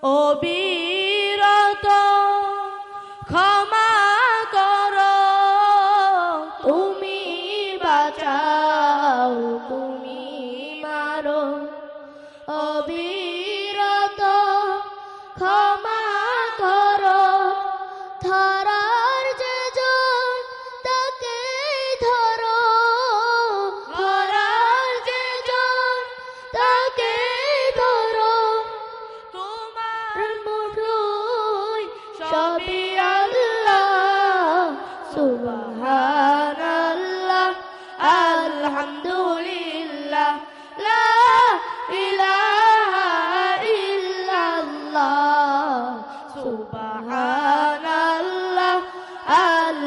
Oh, be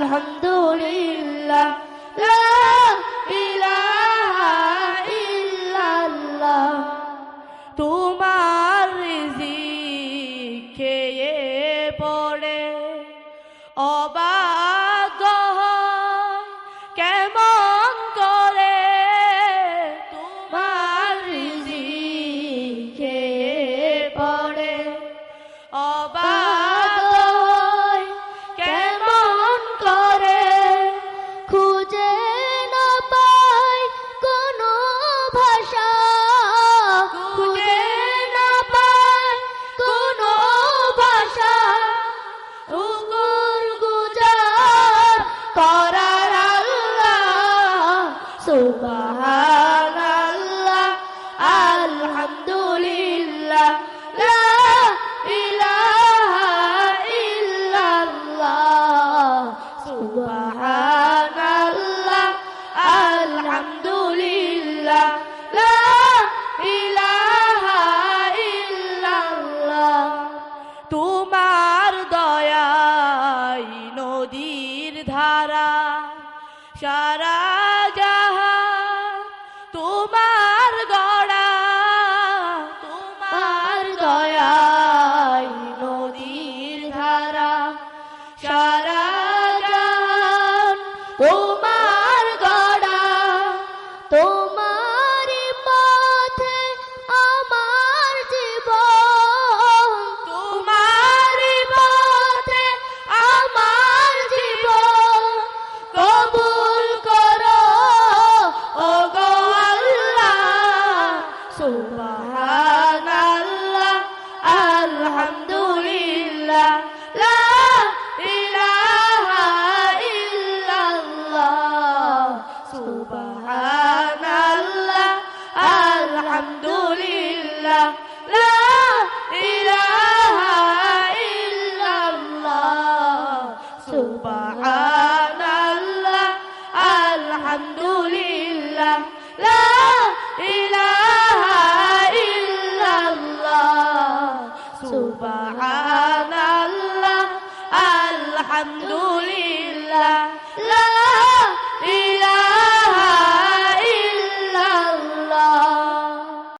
আলহামদুলিল্লাহ লা ইলাহা ইল্লাল্লাহ তোমার سبحان الله الحمد لله لا إله إلا الله سبحان الله الحمد لله لا إله إلا الله তোমার দয়ায় নদীর ধারা সারা তোমার গড়া তোমার পথে আমার জীবন তোমার পথে আমার জীবন কবুল করো ও لا لا إله إله إلا إلا الله الله الله سبحان الحمد لله سبحان الله الحمد لله